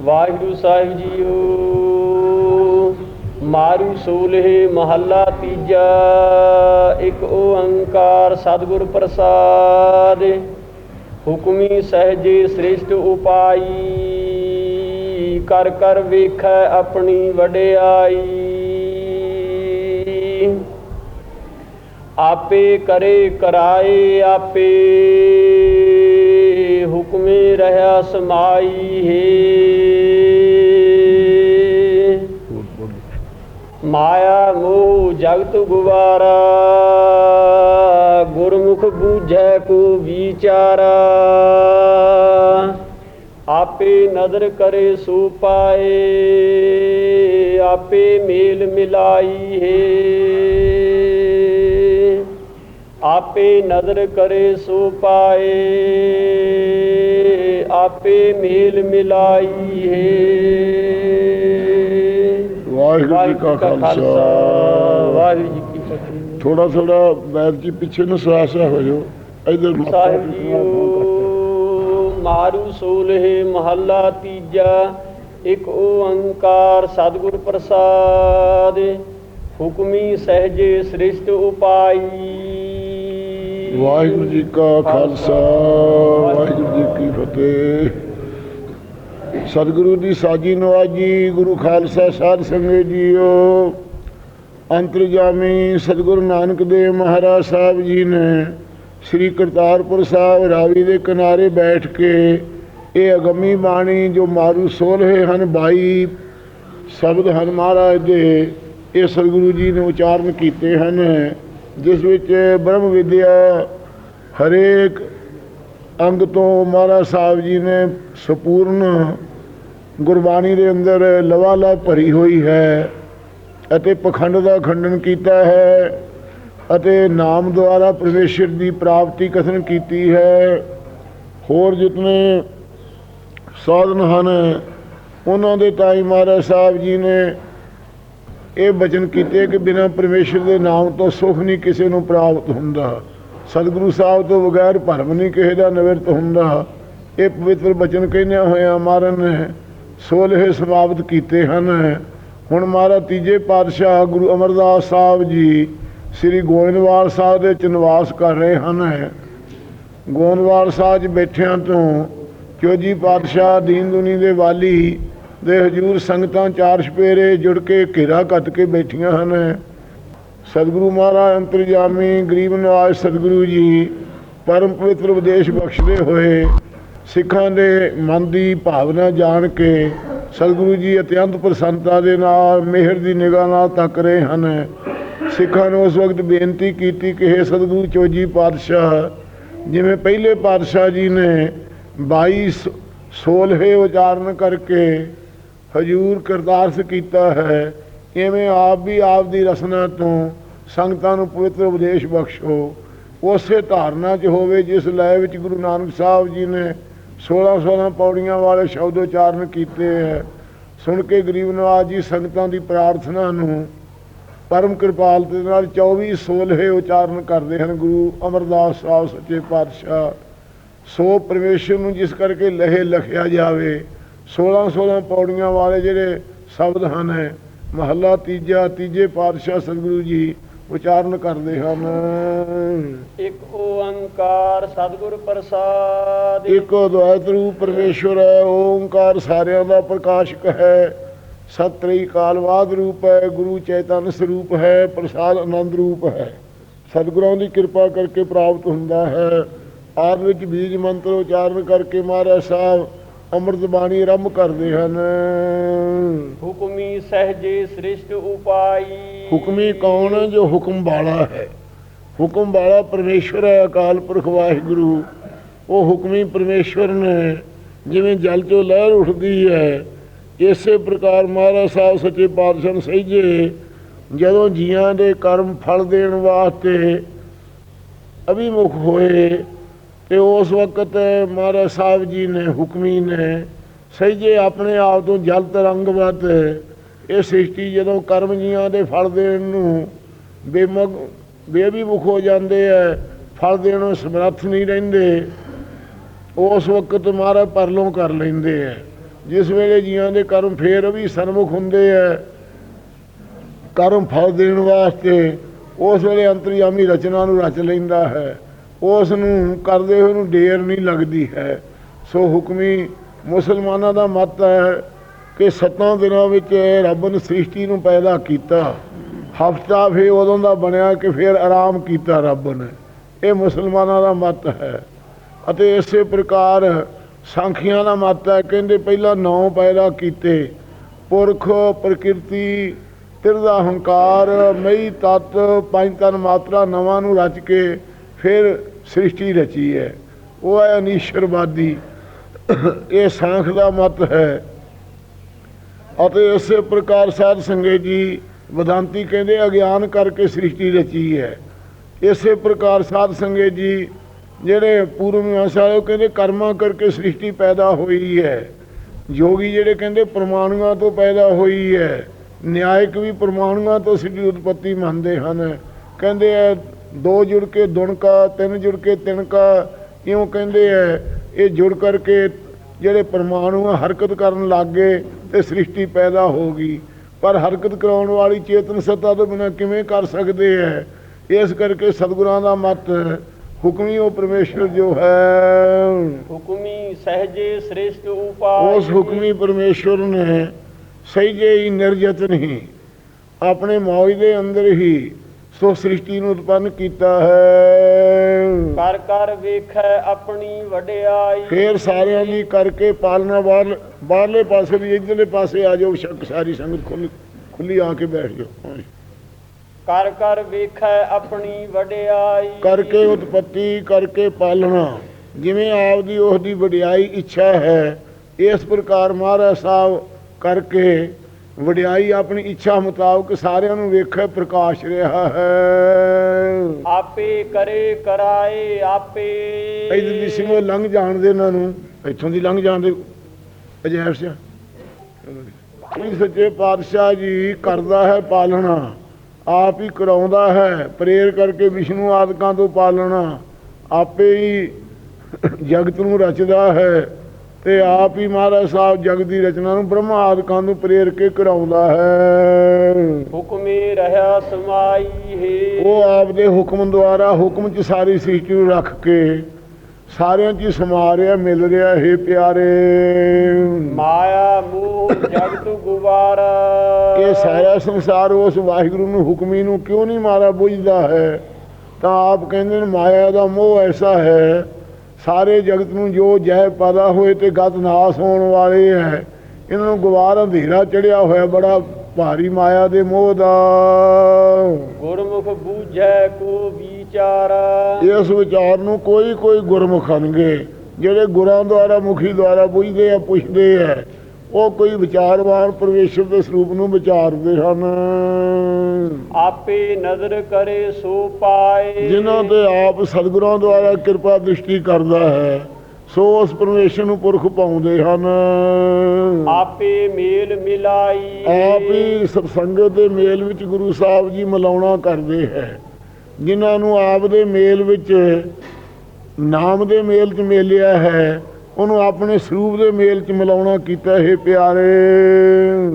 ਵਾਹਿਗੁਰੂ ਸਾਹਿਬ JIO. ਮਾਰੂ ਸੋਲਹਿ ਮਹੱਲਾ ਤੀਜਾ, ਇੱਕ ਓੰਕਾਰ ਸਤਿਗੁਰ ਪ੍ਰਸਾਦ। ਹੁਕਮੀ ਸਹਜੇ ਸ੍ਰਿਸ਼ਟ ਉਪਾਈ, ਕਰ ਕਰ ਵੇਖੈ ਆਪਣੀ ਵਡਿਆਈ। ਆਪੇ ਕਰੇ ਕਰਾਏ ਆਪੇ, ਹੁਕਮੇ ਰਹਾ ਸਮਾਈ ਹੈ। ਮਾਇਆ ਮੋਹ ਜਗਤ ਗੁਵਾਰਾ ਗੁਰਮੁਖ ਬੂਝੈ ਕੋ ਵਿਚਾਰਾ। ਆਪੇ ਨਦਰ ਕਰੇ ਸੋ ਪਾਏ, ਆਪੇ ਮੇਲ ਮਿਲਾਈ ਹੈ ਆਪੇ ਨਦਰ ਕਰੇ ਸੋ ਪਾਏ, ਆਪੇ ਮੇਲ ਮਿਲਾਈ ਹੈ ਵਾਹਿਗੁਰੂ ਜੀ ਕਾ ਖਾਲਸਾ। ਵਾਹਿਗੁਰੂ ਜੀ ਕੀ ਫਤਿਹ। ਥੋੜਾ ਥੋੜਾ ਬੈਠ ਜੀ ਪਿੱਛੇ ਨੂੰ ਸਵਾਸਾ ਹੋ ਜਾਓ। ਇਧਰ ਸਾਹਿਬ ਜੀਓ ਮਾਰੂ ਸੋਲਹਿ ਮਹੱਲਾ ਤੀਜਾ ਇੱਕ ਓੰਕਾਰ ਸਤਿਗੁਰ ਪ੍ਰਸਾਦ ਹੁਕਮੀ ਸਹਜੇ ਸ੍ਰਿਸ਼ਟ ਉਪਾਈ। ਵਾਹਿਗੁਰੂ ਜੀ ਕਾ ਖਾਲਸਾ ਵਾਹਿਗੁਰੂ ਜੀ ਕੀ ਫਤਿਹ। ਸਤਿਗੁਰੂ ਦੀ ਸਾਜੀ ਨਵਾਜੀ, ਗੁਰੂ ਖਾਲਸਾ ਸਾਧ ਸੰਗਤ ਜੀਓ। ਅੰਤਰਜਾਮੀ ਸਤਿਗੁਰੂ ਨਾਨਕ ਦੇਵ ਮਹਾਰਾਜ ਸਾਹਿਬ ਜੀ ਨੇ ਸ੍ਰੀ ਕਰਤਾਰਪੁਰ ਸਾਹਿਬ ਰਾਵੀ ਦੇ ਕਿਨਾਰੇ ਬੈਠ ਕੇ ਇਹ ਅਗੰਮੀ ਬਾਣੀ ਜੋ ਮਾਰੂ ਸੋਲਹੇ ਹਨ 22 ਸ਼ਬਦ ਹਨ ਮਹਾਰਾਜ ਦੇ, ਇਹ ਸਤਿਗੁਰੂ ਜੀ ਨੇ ਉਚਾਰਨ ਕੀਤੇ ਹਨ, ਜਿਸ ਵਿੱਚ ਬ੍ਰਹਮ ਵਿਦਿਆ ਹਰੇਕ ਅੰਗ ਤੋਂ ਮਹਾਰਾਜ ਸਾਹਿਬ ਜੀ ਨੇ ਸੰਪੂਰਨ ਗੁਰਬਾਣੀ ਦੇ ਅੰਦਰ ਲਵਾਲਾ ਭਰੀ ਹੋਈ ਹੈ ਅਤੇ ਪਖੰਡ ਦਾ ਖੰਡਨ ਕੀਤਾ ਹੈ ਅਤੇ ਨਾਮ ਦੁਆਰਾ ਪਰਮੇਸ਼ਰ ਦੀ ਪ੍ਰਾਪਤੀ ਕਥਨ ਕੀਤੀ ਹੈ। ਹੋਰ ਜਿਤਨੇ ਸਾਧਨ ਹਨ, ਉਹਨਾਂ ਦੇ ਤਾਈ ਮਹਾਰਾਜ ਸਾਹਿਬ ਜੀ ਨੇ ਇਹ ਬਚਨ ਕੀਤੇ ਕਿ ਬਿਨਾਂ ਪਰਮੇਸ਼ਰ ਦੇ ਨਾਮ ਤੋਂ ਸੁਖ ਨਹੀਂ ਕਿਸੇ ਨੂੰ ਪ੍ਰਾਪਤ ਹੁੰਦਾ। ਸਤਿਗੁਰੂ ਸਾਹਿਬ ਤੋਂ ਬਗੈਰ ਭਰਮ ਨਹੀਂ ਕਿਸੇ ਦਾ ਨਿਵਰਤ ਹੁੰਦਾ। ਇਹ ਪਵਿੱਤਰ ਬਚਨ ਕਹਿੰਦੇ ਹੋਇਆ ਮਾਰਨ ਨੇ ਸੋਲਹੇ ਸਮਾਪਤ ਕੀਤੇ ਹਨ। ਹੁਣ ਮਹਾਰਾਜ ਤੀਜੇ ਪਾਤਸ਼ਾਹ ਗੁਰੂ ਅਮਰਦਾਸ ਸਾਹਿਬ ਜੀ ਸ੍ਰੀ ਗੋਇੰਦਵਾਲ ਸਾਹਿਬ ਦੇ ਚ ਨਿਵਾਸ ਕਰ ਰਹੇ ਹਨ। ਗੋਇੰਦਵਾਲ ਸਾਹਿਬ 'ਚ ਬੈਠਿਆਂ ਤੋਂ ਚੌਜੀ ਪਾਤਸ਼ਾਹ ਦੀਨ ਦੁਨੀ ਦੇ ਵਾਲੀ ਦੇ ਹਜੂਰ ਸੰਗਤਾਂ ਚਾਰ ਛਪੇਰੇ ਜੁੜ ਕੇ ਘੇਰਾ ਕੱਟ ਕੇ ਬੈਠੀਆਂ ਹਨ। ਸਤਿਗੁਰੂ ਮਹਾਰਾਜ ਅੰਤਰਜਾਮੀ ਗਰੀਬ ਨਿਵਾਜ਼ ਸਤਿਗੁਰੂ ਜੀ ਪਰਮ ਪਵਿੱਤਰ ਉਪਦੇਸ਼ ਬਖਸ਼ਦੇ ਹੋਏ ਸਿੱਖਾਂ ਦੇ ਮਨ ਦੀ ਭਾਵਨਾ ਜਾਣ ਕੇ ਸਤਿਗੁਰੂ ਜੀ ਅਤਿਅੰਤ ਪ੍ਰਸੰਨਤਾ ਦੇ ਨਾਲ ਮਿਹਰ ਦੀ ਨਿਗਾਹ ਨਾਲ ਤੱਕ ਰਹੇ ਹਨ। ਸਿੱਖਾਂ ਨੂੰ ਉਸ ਵਕਤ ਬੇਨਤੀ ਕੀਤੀ ਕਿ हे ਸਤਿਗੁਰੂ ਚੋਜੀ ਪਾਤਸ਼ਾਹ, ਜਿਵੇਂ ਪਹਿਲੇ ਪਾਤਸ਼ਾਹ ਜੀ ਨੇ 22 ਸ- ਸੋਲਹੇ ਉਚਾਰਨ ਕਰਕੇ ਹਜੂਰ ਕਰਤਾਰਸ ਕੀਤਾ ਹੈ ਇਵੇਂ ਆਪ ਵੀ ਆਪ ਦੀ ਰਸਨਾ ਤੋਂ ਸੰਗਤਾਂ ਨੂੰ ਪਵਿੱਤਰ ਉਪਦੇਸ਼ ਬਖਸ਼ੋ, ਉਸੇ ਧਾਰਨਾ 'ਚ ਹੋਵੇ ਜਿਸ ਲੈ ਵਿੱਚ ਗੁਰੂ ਨਾਨਕ ਸਾਹਿਬ ਜੀ ਨੇ 16 16 ਪੌੜੀਆਂ ਵਾਲੇ ਸ਼ਬਦ ਉਚਾਰਨ ਕੀਤੇ ਹੈ। ਸੁਣ ਕੇ ਗਰੀਬ ਨਵਾਜ ਜੀ ਸੰਗਤਾਂ ਦੀ ਪ੍ਰਾਰਥਨਾ ਨੂੰ ਪਰਮ ਕਿਰਪਾਲ ਦੇ ਨਾਲ 24 ਸੋਲਹੇ ਉਚਾਰਨ ਕਰਦੇ ਹਨ ਗੁਰੂ ਅਮਰਦਾਸ ਸਾਹਿਬ ਸੱਚੇ ਪਾਤਸ਼ਾਹ। ਸੋ ਪਰਮੇਸ਼ਰ ਨੂੰ ਜਿਸ ਕਰਕੇ ਲਹੇ ਲਖਿਆ ਜਾਵੇ 16 16 ਪੌੜੀਆਂ ਵਾਲੇ ਜਿਹੜੇ ਸ਼ਬਦ ਹਨ ਮਹੱਲਾ ਤੀਜਾ ਤੀਜੇ ਪਾਤਸ਼ਾਹ ਸਤਿਗੁਰੂ ਜੀ ਉਚਾਰਨ ਕਰਦੇ ਹਨ। ਇੱਕ ਓੰਕਾਰ ਸਤਿਗੁਰ ਪ੍ਰਸਾਦ। ਇੱਕ ਅਦਵੈਤ ਰੂਪ ਪਰਮੇਸ਼ਵਰ ਹੈ ਓੰਕਾਰ ਸਾਰਿਆਂ ਦਾ ਪ੍ਰਕਾਸ਼ਕ ਹੈ। ਸਤਰੀ ਕਾਲਵਾਦ ਰੂਪ ਹੈ ਗੁਰੂ ਚੈਤਨ ਸਰੂਪ ਹੈ ਪ੍ਰਸਾਦ ਆਨੰਦ ਰੂਪ ਹੈ। ਸਤਿਗੁਰਾਂ ਦੀ ਕਿਰਪਾ ਕਰਕੇ ਪ੍ਰਾਪਤ ਹੁੰਦਾ ਹੈ। ਆਦ ਵਿੱਚ ਬੀਜ ਮੰਤਰ ਉਚਾਰਨ ਕਰਕੇ ਮਹਾਰਾਜ ਸਾਹਿਬ ਅੰਮ੍ਰਿਤ ਬਾਣੀ ਆਰੰਭ ਕਰਦੇ ਹਨ। ਹੁਕਮੀ ਸਹਜੇ ਸ੍ਰਿਸ਼ਟ ਉਪਾਈ। ਹੁਕਮੀ ਕੌਣ ਹੈ ਜੋ ਹੁਕਮ ਵਾਲਾ ਹੈ? ਹੁਕਮ ਵਾਲਾ ਪਰਮੇਸ਼ਵਰ ਹੈ ਅਕਾਲ ਪੁਰਖ ਵਾਹਿਗੁਰੂ। ਉਹ ਹੁਕਮੀ ਪਰਮੇਸ਼ਵਰ ਨੇ ਜਿਵੇਂ ਜਲ ਚੋਂ ਲਹਿਰ ਉੱਠਦੀ ਹੈ ਇਸੇ ਪ੍ਰਕਾਰ ਮਹਾਰਾਜ ਸਾਹਿਬ ਸੱਚੇ ਪਾਤਸ਼ਾਹ ਸਹਿਜੇ ਜਦੋਂ ਜੀਆਂ ਦੇ ਕਰਮ ਫਲ ਦੇਣ ਵਾਸਤੇ ਅਭਿਮੁਖ ਹੋਏ ਤੇ ਉਸ ਵਕਤ ਮਹਾਰਾਜ ਸਾਹਿਬ ਜੀ ਨੇ ਹੁਕਮੀ ਨੇ ਸਹਿਜੇ ਆਪਣੇ ਆਪ ਤੋਂ ਜਲ ਤਰੰਗਵਤ ਇਹ ਸ੍ਰਿਸ਼ਟੀ ਜਦੋਂ ਕਰਮ ਜੀਆਂ ਦੇ ਫਲ ਦੇਣ ਨੂੰ ਬੇਮੁਖ ਬੇਅਭਿਮੁਖ ਹੋ ਜਾਂਦੇ ਐ ਫਲ ਦੇਣ ਨੂੰ ਸਮਰੱਥ ਨਹੀਂ ਰਹਿੰਦੇ, ਉਸ ਵਕਤ ਮਹਾਰਾਜ ਪਰਲੋਂ ਕਰ ਲੈਂਦੇ ਐ ਜਿਸ ਵੇਲੇ ਜੀਆਂ ਦੇ ਕਰਮ ਫੇਰ ਵੀ ਸਨਮੁਖ ਹੁੰਦੇ ਐ ਕਰਮ ਫਲ ਦੇਣ ਵਾਸਤੇ ਉਸ ਵੇਲੇ ਅੰਤਰਯਾਮੀ ਰਚਨਾ ਨੂੰ ਰਚ ਲੈਂਦਾ ਹੈ। ਉਸ ਨੂੰ ਕਰਦੇ ਹੋਏ ਨੂੰ ਡੇਰ ਨਹੀਂ ਲੱਗਦੀ ਹੈ। ਸੋ ਹੁਕਮੀ ਮੁਸਲਮਾਨਾਂ ਦਾ ਮਤ ਹੈ ਕਿ ਸੱਤਾਂ ਦਿਨਾਂ ਵਿੱਚ ਰੱਬ ਨੇ ਸ੍ਰਿਸ਼ਟੀ ਨੂੰ ਪੈਦਾ ਕੀਤਾ। ਹਫਤਾ ਫੇ ਉਦੋਂ ਦਾ ਬਣਿਆ ਕਿ ਫਿਰ ਆਰਾਮ ਕੀਤਾ ਰੱਬ ਨੇ। ਇਹ ਮੁਸਲਮਾਨਾਂ ਦਾ ਮਤ ਹੈ। ਅਤੇ ਇਸੇ ਪ੍ਰਕਾਰ ਸਾਂਖੀਆਂ ਦਾ ਮਤ ਹੈ, ਕਹਿੰਦੇ ਪਹਿਲਾਂ ਨੌ ਪੈਦਾ ਕੀਤੇ। ਪੁਰਖ, ਪ੍ਰਕਿਰਤੀ, ਤਿਰਦਾ ਹੰਕਾਰ, ਮਈ ਤਤ, ਪੰਜ ਤਨ ਮਾਤਰਾ ਨਵਾਂ ਨੂੰ ਰਚ ਕੇ ਫਿਰ ਸ੍ਰਿਸ਼ਟੀ ਰਚੀ ਹੈ। ਉਹ ਹੈ ਅਨੀਸ਼ਰਵਾਦੀ ਇਹ ਸਾਂਖ ਦਾ ਮਤ ਹੈ। ਅਤੇ ਇਸੇ ਪ੍ਰਕਾਰ ਸਾਧ ਸੰਗਤ ਜੀ ਵਿਦਾਂਤੀ ਕਹਿੰਦੇ, ਅਗਿਆਨ ਕਰਕੇ ਸ੍ਰਿਸ਼ਟੀ ਰਚੀ ਹੈ। ਇਸੇ ਪ੍ਰਕਾਰ ਸਾਧ ਸੰਗਤ ਜੀ ਜਿਹੜੇ ਪੂਰਵ ਮੀਮਾਂਸਾ ਵਾਲੇ, ਉਹ ਕਹਿੰਦੇ ਕਰਮਾਂ ਕਰਕੇ ਸ੍ਰਿਸ਼ਟੀ ਪੈਦਾ ਹੋਈ ਹੈ। ਯੋਗੀ ਜਿਹੜੇ ਕਹਿੰਦੇ ਪ੍ਰਮਾਣੂਆਂ ਤੋਂ ਪੈਦਾ ਹੋਈ ਹੈ। ਨਿਆਇਕ ਵੀ ਪ੍ਰਮਾਣੂਆਂ ਤੋਂ ਸਿੱਧੀ ਉਤਪਤੀ ਮੰਨਦੇ ਹਨ। ਕਹਿੰਦੇ ਐ ਦੋ ਜੁੜ ਕੇ ਦੁਣਕਾ ਤਿੰਨ ਜੁੜ ਕੇ ਤਿਣਕਾ ਇਉਂ ਕਹਿੰਦੇ ਐ। ਇਹ ਜੁੜ ਕਰਕੇ ਜਿਹੜੇ ਪਰਮਾਣੂ ਆ ਹਰਕਤ ਕਰਨ ਲੱਗ ਗਏ ਤੇ ਸ੍ਰਿਸ਼ਟੀ ਪੈਦਾ ਹੋ ਗਈ। ਪਰ ਹਰਕਤ ਕਰਾਉਣ ਵਾਲੀ ਚੇਤਨ ਸੱਤਾ ਤੋਂ ਬਿਨਾਂ ਕਿਵੇਂ ਕਰ ਸਕਦੇ ਐ? ਇਸ ਕਰਕੇ ਸਤਿਗੁਰਾਂ ਦਾ ਮਤ ਹੁਕਮੀ ਉਹ ਪਰਮੇਸ਼ਰ ਜੋ ਹੈ। ਹੁਕਮੀ ਸਹਜੇ ਸ੍ਰੇਸ਼ਟ ਉਪਾਏ ਉਸ ਹੁਕਮੀ ਪਰਮੇਸ਼ਵਰ ਨੇ ਸਹਿਜੇ ਹੀ ਨਿਰਜਤ ਨਹੀਂ ਆਪਣੇ ਮੌਜ ਦੇ ਅੰਦਰ ਹੀ ਸੋ ਸ੍ਰਿਸ਼ਟੀ ਨੂੰ ਉਤਪੰਨ ਕੀਤਾ ਹੈ। ਕਰ ਕਰ ਵੇਖੈ ਆਪਣੀ ਵਡਿਆਈ। ਫੇਰ ਸਾਰਿਆਂ ਦੀ ਕਰਕੇ ਪਾਲਣਾ ਬਾਹਰ ਬਾਹਰਲੇ ਪਾਸੇ ਵੀ ਇਧਰਲੇ ਪਾਸੇ ਆ ਜਾਓ ਸ਼ੱਕ ਸਾਰੀ ਸੰਗਤ ਖੁੱਲੀ ਖੁੱਲੀ ਆ ਕੇ ਬੈਠ ਜਾਓ। ਕਰ ਕਰ ਵੇਖੈ ਆਪਣੀ ਵਡਿਆਈ। ਕਰਕੇ ਉਤਪਤੀ ਕਰਕੇ ਪਾਲਣਾ। ਜਿਵੇਂ ਆਪਦੀ ਉਸ ਦੀ ਵਡਿਆਈ ਇੱਛਾ ਹੈ ਇਸ ਪ੍ਰਕਾਰ ਮਹਾਰਾਜ ਸਾਹਿਬ ਕਰਕੇ ਵਡਿਆਈ ਆਪਣੀ ਇੱਛਾ ਮੁਤਾਬਕ ਸਾਰਿਆਂ ਨੂੰ ਵੇਖੇ ਪ੍ਰਕਾਸ਼ ਰਿਹਾ ਹੈ। ਆਪੇ ਕਰੇ ਕਰਾਏ ਆਪੇ। ਇਧਰ ਦੀ ਸਿੰਘੋ ਲੰਘ ਜਾਣ ਦੇ ਇਹਨਾਂ ਨੂੰ ਇੱਥੋਂ ਦੀ ਲੰਘ ਜਾਣ ਦੇ ਅਜੈਬ ਸਿਆ ਇਹ ਸੱਚੇ ਪਾਤਸ਼ਾਹ ਜੀ ਕਰਦਾ ਹੈ ਪਾਲਣਾ ਆਪ ਹੀ ਕਰਾਉਂਦਾ ਹੈ ਪ੍ਰੇਰ ਕਰਕੇ ਵਿਸ਼ਨੂੰ ਆਦਿਕਾਂ ਤੋਂ ਪਾਲਣਾ ਆਪੇ ਹੀ ਜਗਤ ਨੂੰ ਰਚਦਾ ਹੈ। ਤੇ ਆਪ ਹੀ ਮਹਾਰਾਜ ਸਾਹਿਬ ਜਗਤ ਦੀ ਰਚਨਾ ਨੂੰ ਬ੍ਰਹਮਾ ਆਦਿਕਾਂ ਨੂੰ ਪ੍ਰੇਰ ਕੇ ਕਰਾਉਂਦਾ ਹੈ। ਹੁਕਮੇ ਰਹਾ ਸਮਾਈ ਹੈ। ਉਹ ਆਪਦੇ ਹੁਕਮ ਦੁਆਰਾ ਹੁਕਮ ਚ ਸਾਰੀ ਸ੍ਰਿਸ਼ਟੀ ਨੂੰ ਰੱਖ ਕੇ ਸਾਰਿਆਂ ਚ ਸਮਾ ਰਿਹਾ ਮਿਲ ਰਿਹਾ ਹੈ ਪਿਆਰੇ। ਮਾਇਆ ਮੋਹ ਜਗਤ ਗੁਬਾਰਾ। ਇਹ ਸਾਰਾ ਸੰਸਾਰ ਉਸ ਵਾਹਿਗੁਰੂ ਨੂੰ ਹੁਕਮੀ ਨੂੰ ਕਿਉਂ ਨਹੀਂ ਮਾਰਾ ਬੁੱਝਦਾ ਹੈ? ਤਾਂ ਆਪ ਕਹਿੰਦੇ ਨੇ ਮਾਇਆ ਦਾ ਮੋਹ ਐਸਾ ਹੈ ਸਾਰੇ ਜਗਤ ਨੂੰ ਜੋ ਜੈ ਪੈਦਾ ਹੋਏ ਤੇ ਗਤ ਨਾਸ ਹੋਣ ਵਾਲੇ ਹੈ। ਇਹਨਾਂ ਨੂੰ ਗਵਾਰ ਅੰਧੇਰਾ ਚੜਿਆ ਹੋਇਆ ਬੜਾ ਭਾਰੀ ਮਾਇਆ ਦੇ ਮੋਹ ਦਾ। ਗੁਰਮੁਖ ਬੂਝੈ ਕੋ ਵਿਚਾਰਾ। ਇਸ ਵਿਚਾਰ ਨੂੰ ਕੋਈ ਕੋਈ ਗੁਰਮੁਖ ਹਨਗੇ ਜਿਹੜੇ ਗੁਰਾਂ ਦੁਆਰਾ ਮੁਖੀ ਦੁਆਰਾ ਬੁੱਝਦੇ ਆ ਪੁੱਛਦੇ ਆ ਉਹ ਕੋਈ ਵਿਚਾਰਵਾਨ ਪਰਮੇਸ਼ਰ ਦੇ ਸਰੂਪ ਨੂੰ ਵਿਚਾਰਦੇ ਹਨ। ਆਪੇ ਨਜ਼ਰ ਕਰੇ ਸੋ ਪਾਏ। ਜਿਨ੍ਹਾਂ ਤੇ ਆਪ ਸਤਿਗੁਰਾਂ ਦੁਆਰਾ ਕਿਰਪਾ ਦ੍ਰਿਸ਼ਟੀ ਕਰਦਾ ਹੈ ਸੋ ਉਸ ਪਰਮੇਸ਼ਰ ਨੂੰ ਪੁਰਖ ਪਾਉਂਦੇ ਹਨ। ਆਪੇ ਮੇਲ ਮਿਲਾਈ। ਆਪ ਸਤਸੰਗਤ ਦੇ ਮੇਲ ਵਿੱਚ ਗੁਰੂ ਸਾਹਿਬ ਜੀ ਮਿਲਾਉਣਾ ਕਰਦੇ ਹੈ। ਜਿਨ੍ਹਾਂ ਨੂੰ ਆਪ ਦੇ ਮੇਲ ਵਿੱਚ ਨਾਮ ਦੇ ਮੇਲ 'ਚ ਮੇਲਿਆ ਹੈ ਉਹਨੂੰ ਆਪਣੇ ਸਰੂਪ ਦੇ ਮੇਲ 'ਚ ਮਿਲਾਉਣਾ ਕੀਤਾ ਇਹ ਪਿਆਰੇ।